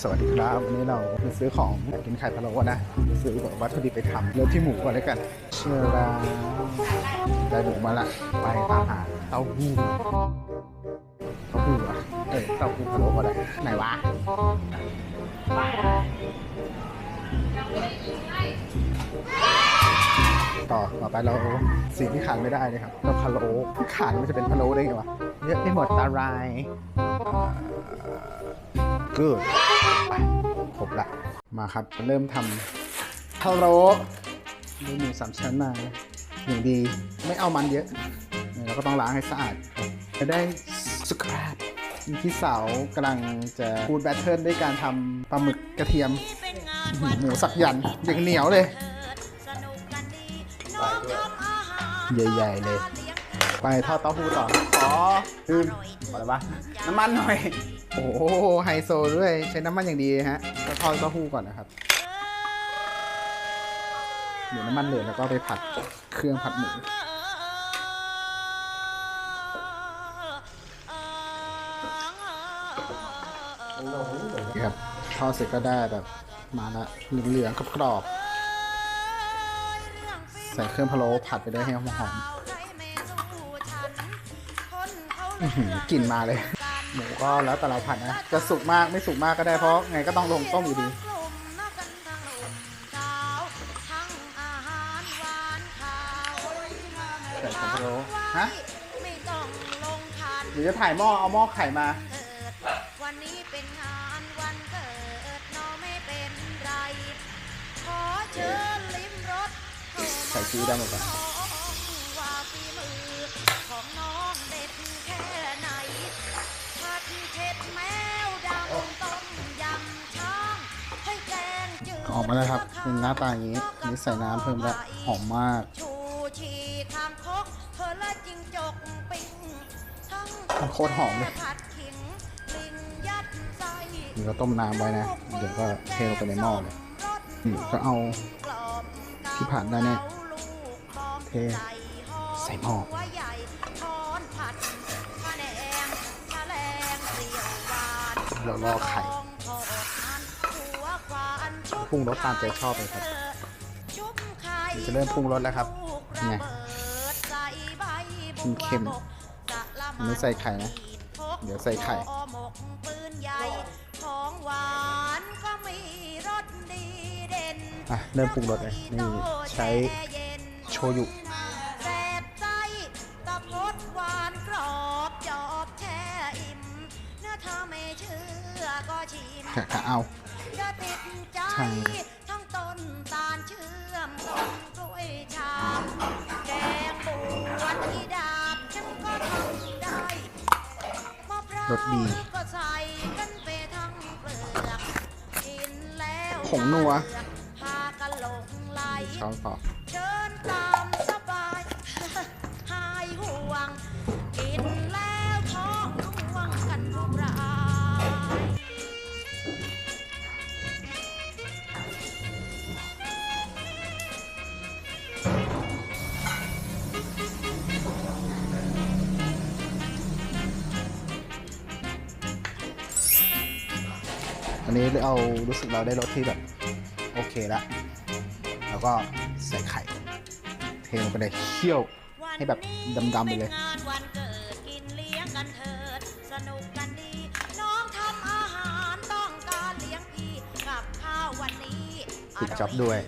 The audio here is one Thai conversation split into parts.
สวัสดีครับวันนี้เราไปซื้อของกินไข่พะโล้นะซื้อวัตถุดิบไปทำเริ่มที่หมูก่อนเลยกันเชื่อราได้หมูมาละไปตามหาเต้าหู้เต้าหู้อะเออเต้าหู้พะโล้ก็ได้ไหนวะต่อต่อไปเราสิ่งที่ขาดไม่ได้เลยครับเราพะโล้ขาดมันจะเป็นพะโล้ได้ไงวะเยอะไปหมดตาราย กูดไปครบละ มาครับ เริ่มทำพะโล้ด้วยหมูสามชั้นมาอย่างดีไม่เอามันเยอะเราก็ต้องล้างให้สะอาด จะได้สุขภาพพี่สาวกำลังจะพูดแบทเทิลด้วยการทำปลาหมึกกระเทียม หมูสักยันอย่างเหนียวเลยใหญ่ๆเลย ไปทอดเต้าหู้ต่อขอลืมขออะไรวะน้ำมันหน่อย โอ้โหไฮโซด้วยใช้น้ำมันอย่างดีฮะก็ทอดเต้าหู้ก่อนนะครับ เดี๋ยวน้ำมันเหลือแล้วก็ไปผัดเครื่องผัดหมูครับทอดเสร็จก็ได้แบบมาละเหลืองๆกรอบใส่เครื่องพะโล้ผัดไปได้ให้หอมๆกลิ่นมาเลย หมูก็แล้วแต่เราผัดนะ จะสุกมากไม่สุกมากก็ได้เพราะไงก็ต้องลงต้มอยู่ดี ใส่ผงพะโล้ฮะไม่ต้องลงทันเดี๋ยวจะถ่ายหม้อเอาหม้อไข่มาเถิดวันนี้เป็นงานวันเกิดน้องไม่เป็นไร ขอเชิญลิ้มรสเข้ามาใส่ซีอิ๊วดำลงไปน้ ออกมาแล้วครับเป็นหน้าตาอย่างนี้อันนี่ใส่น้ำเพิ่มแล้วหอมมากมันโคตรหอมเลยผัดขิงลิงยัดไส้นี่ก็ต้มน้ำไว้นะ เดี๋ยวก็เทลงไปในหม้อเลยนี่ก็เอาที่ผ่านได้เนี่ยเทใส่หม้อแล้วหวานเรารอไข่ ปรุงรสตามใจชอบเลยครับชุบไข่เดี๋ยวจะเริ่มปรุงรสแล้วครับลูกไงระเบิดใส่ใบบัวเค็มๆบกกะละอันนี้ใส่ไข่นะพกเดี๋ยวใส่ไข่ห่อหมกปืนใหญ่ของหวานก็มีรสดีเด่นอะเริ่มปรุงรสเลยนี่ใช้โชยุแซ่บไส้ตะพดหวานกรอบจอบแช่อิ่มเนื้อเธอไม่เชื่อก็ชิมกะกะเอา จะติดใจใช่ทั้งต้นตาลเชื่อมต้นกล้วยฉาบแกงบวชที่ดาบฉันก็ทำได้มะพร้าวรสดีก็ใส่กันไปทั้งเปลือกกินแล้วผงนัวพากันหลงไหล ช้อนต่อ นนี้เอารู้สึกเราได้รสที่แบบโอเคละแล้วก็ใส่ไข่ เทลงไปเลยเคี่ยวให้แบบดำๆไปเลยวันนี้ป็นงานวันเกิดกินเลี้ยงกันเถิดสนุกกันดีน้องทำอาหารต้องการเลี้ยงพี่กับข้าววันนี้ปิดจ็อบด้วย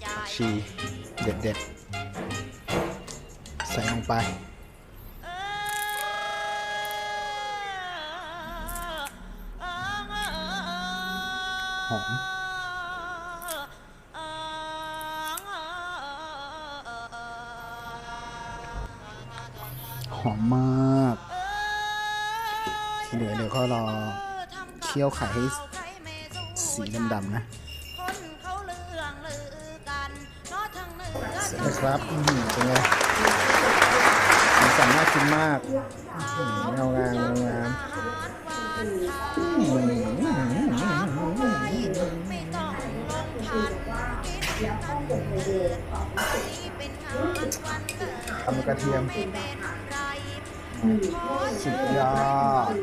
ใจชีเด็ดๆ ใส่ลงไป อมหอมมาก ที่เหลือเดี๋ยวก็รอเคี่ยวไข่ให้สีดำๆนะคนเขาเรื่องลือกันเนาะทางเหนือเสร็จแล้วครับอื้อหือเป็นไงสีสันน่ากินมากอื้อหือเงางาม เกิดทำกระเทียมไม่เป็นไรขอสุดยอด